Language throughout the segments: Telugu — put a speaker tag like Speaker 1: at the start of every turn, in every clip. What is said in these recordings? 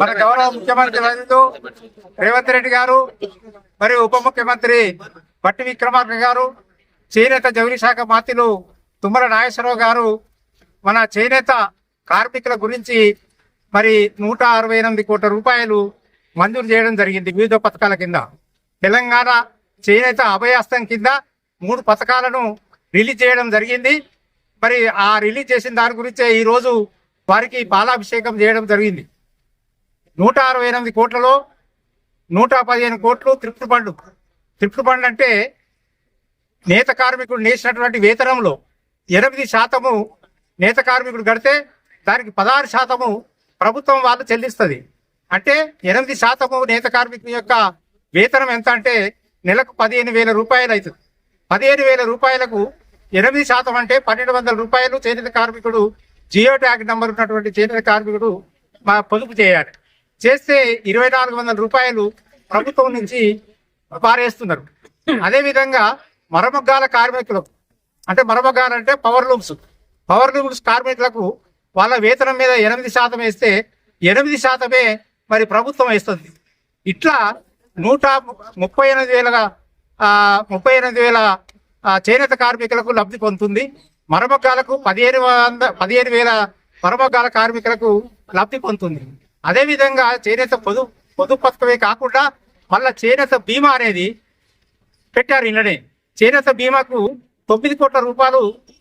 Speaker 1: మన గౌరవ ముఖ్యమంత్రి రేవంత్ రెడ్డి గారు మరియు ఉప ముఖ్యమంత్రి పట్టి విక్రమార్క గారు చేనేత జౌలి శాఖ మాతిలు తుమ్మల నాగేశ్వరరావు గారు మన చేనేత కార్మికుల గురించి మరి నూట అరవై ఎనిమిది కోట్ల రూపాయలు మంజూరు చేయడం జరిగింది వివిధ పథకాల కింద. తెలంగాణ చేనేత అభయాస్తం కింద మూడు పథకాలను రిలీజ్ చేయడం జరిగింది. మరి ఆ రిలీజ్ చేసిన దాని గురించే ఈరోజు వారికి బాలాభిషేకం చేయడం జరిగింది. నూట అరవై ఎనిమిది కోట్లలో నూట పదిహేను కోట్లు త్రిప్ట్ పండు త్రిప్ట్ పండు అంటే నేత కార్మికుడు నేసినటువంటి వేతనంలో ఎనిమిది శాతము నేత కార్మికుడు కడితే దానికి పదహారు శాతము ప్రభుత్వం వాళ్ళు చెల్లిస్తుంది. అంటే ఎనిమిది శాతము నేత కార్మికుని యొక్క వేతనం ఎంత అంటే నెలకు పదిహేను వేల రూపాయలు అవుతుంది. పదిహేను వేల రూపాయలకు ఎనిమిది శాతం అంటే పన్నెండు వందల రూపాయలు చేనేత కార్మికుడు జియో ట్యాగ్ నంబర్ ఉన్నటువంటి చేనేత కార్మికుడు మా పొదుపు చేయాలి. చేస్తే ఇరవై నాలుగు వందల రూపాయలు ప్రభుత్వం నుంచి పారేస్తున్నారు. అదేవిధంగా మరమగ్గాల కార్మికులకు అంటే మరమగ్గాలు అంటే పవర్ లూమ్స్ పవర్ లూమ్స్ కార్మికులకు వాళ్ళ వేతనం మీద ఎనిమిది శాతం వేస్తే ఎనిమిది శాతమే మరి ప్రభుత్వం వేస్తుంది. ఇట్లా నూట ముప్పై ఎనిమిది వేల ముప్పై ఎనిమిది వేల చేనేత కార్మికులకు లబ్ధి పొందుతుంది. మరమగ్గాలకు పదిహేను వంద పదిహేను వేల మరమగ్గాల కార్మికులకు లబ్ధి పొందుతుంది. అదేవిధంగా చేనేత పొదు పొదుపు పథకమే కాకుండా మళ్ళా చేనేత బీమా అనేది పెట్టారు ఇళ్ళనే చేనేత బీమాకు తొమ్మిది కోట్ల రూపాయలు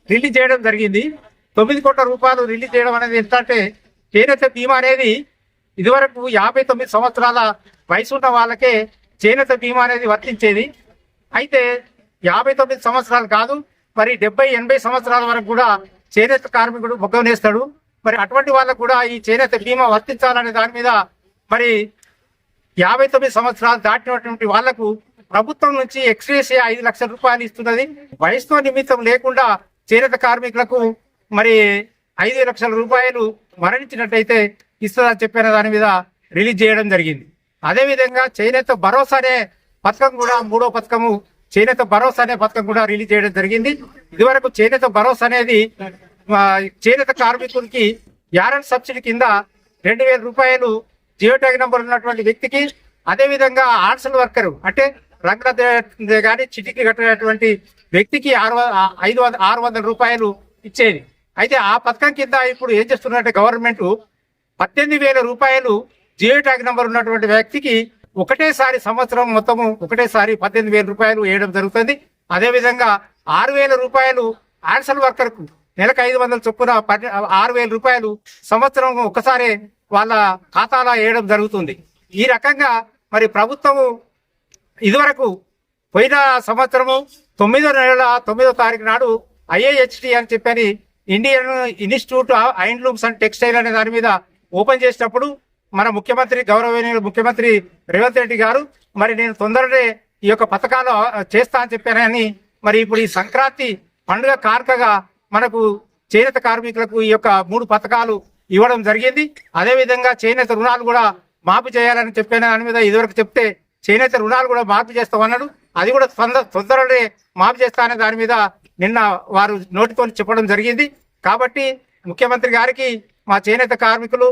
Speaker 1: రిలీజ్ చేయడం జరిగింది. తొమ్మిది కోట్ల రూపాయలు రిలీజ్ చేయడం అనేది ఎంత అంటే చేనేత బీమా అనేది ఇదివరకు యాభై తొమ్మిది సంవత్సరాల వయసు ఉన్న వాళ్ళకే చేనేత బీమా అనేది వర్తించేది. అయితే యాభై తొమ్మిది సంవత్సరాలు కాదు మరి డెబ్బై ఎనభై సంవత్సరాల వరకు కూడా చేనేత కార్మికుడు బొగ్గనేస్తాడు. మరి అటువంటి వాళ్ళకు కూడా ఈ చేనేత బీమా వర్తించాలనే దాని మీద మరి యాభై తొమ్మిది సంవత్సరాలు దాటినటువంటి వాళ్ళకు ప్రభుత్వం నుంచి ఎక్స్రేసీ ఐదు లక్షల రూపాయలు ఇస్తున్నది. వయసుతో నిమిత్తం లేకుండా చేనేత కార్మికులకు మరి ఐదు లక్షల రూపాయలు మరణించినట్టయితే ఇస్తుందని చెప్పిన దాని మీద రిలీజ్ చేయడం జరిగింది. అదేవిధంగా చేనేత భరోసా అనే పథకం కూడా మూడో పథకము చేనేత భరోసా అనే పథకం కూడా రిలీజ్ చేయడం జరిగింది. ఇదివరకు చేనేత భరోసా అనేది చేనేత కార్మికులకి యారన్ సబ్సిడీ కింద రెండు వేల రూపాయలు జియో ట్యాగ్ నెంబర్ ఉన్నటువంటి వ్యక్తికి అదేవిధంగా ఆర్ట్సల్ వర్కర్ అంటే రంగుల కానీ చిటికి కట్టినటువంటి వ్యక్తికి ఆరు ఐదు ఆరు వందల రూపాయలు ఇచ్చేది. అయితే ఆ పథకం కింద ఇప్పుడు ఏం చేస్తున్నట్టే గవర్నమెంట్ పద్దెనిమిది వేల రూపాయలు జియో ట్యాగ్ నెంబర్ ఉన్నటువంటి వ్యక్తికి ఒకటేసారి సంవత్సరం మొత్తము ఒకటేసారి పద్దెనిమిది వేల రూపాయలు వేయడం జరుగుతుంది. అదేవిధంగా ఆరు వేల రూపాయలు ఆన్సల్ వర్కర్కు నెలకు ఐదు వందల చొప్పున ఆరు వేల రూపాయలు సంవత్సరం ఒకసారి వాళ్ళ ఖాతాలో వేయడం జరుగుతుంది. ఈ రకంగా మరి ప్రభుత్వము ఇదివరకు పోయిన సంవత్సరము తొమ్మిదో నెల తొమ్మిదో తారీఖు నాడు ఐఏహెచ్టి అని చెప్పని Indian Institute of Handlooms and Textile అనే దాని మీద ఓపెన్ చేసినప్పుడు మన ముఖ్యమంత్రి గౌరవనీయులు ముఖ్యమంత్రి రేవంత్ రెడ్డి గారు మరి నేను తొందరనే ఈ యొక్క పథకాలు చేస్తా అని చెప్పానని మరి ఇప్పుడు ఈ సంక్రాంతి పండుగ కారకగా మనకు చేనేత కార్మికులకు ఈ యొక్క మూడు పథకాలు ఇవ్వడం జరిగింది. అదేవిధంగా చేనేత రుణాలు కూడా మాఫీ చేయాలని చెప్పిన. దాని మీద ఇదివరకు చెప్తే చేనేత రుణాలు కూడా మాఫీ చేస్తామన్నాడు. అది కూడా తొందర తొందరనే మాఫీ చేస్తాననే దాని మీద నిన్న వారు నోటితో చెప్పడం జరిగింది. కాబట్టి ముఖ్యమంత్రి గారికి మా చేనేత కార్మికులు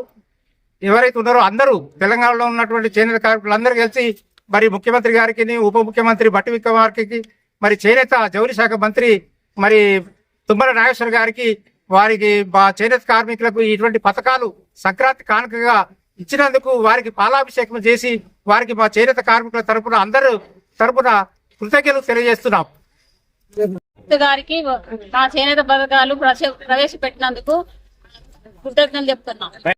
Speaker 1: ఎవరైతే ఉన్నారో అందరూ తెలంగాణలో ఉన్నటువంటి చేనేత కార్మికులు అందరూ కలిసి మరి ముఖ్యమంత్రి గారికి ఉప ముఖ్యమంత్రి బట్టి విక్రమార్కి మరి చేనేత జౌలి శాఖ మంత్రి మరి తుమ్మల నాగేశ్వర గారికి వారికి మా చేనేత కార్మికులకు ఇటువంటి పథకాలు సంక్రాంతి కానుకగా ఇచ్చినందుకు వారికి పాలాభిషేకం చేసి వారికి మా చేనేత కార్మికుల తరపున అందరూ తరపున కృతజ్ఞతలు తెలియజేస్తున్నాం.
Speaker 2: గారికి మా చేనేత పథకాలు ప్రవేశపెట్టినందుకు కృతజ్ఞతలు చెప్తున్నాం.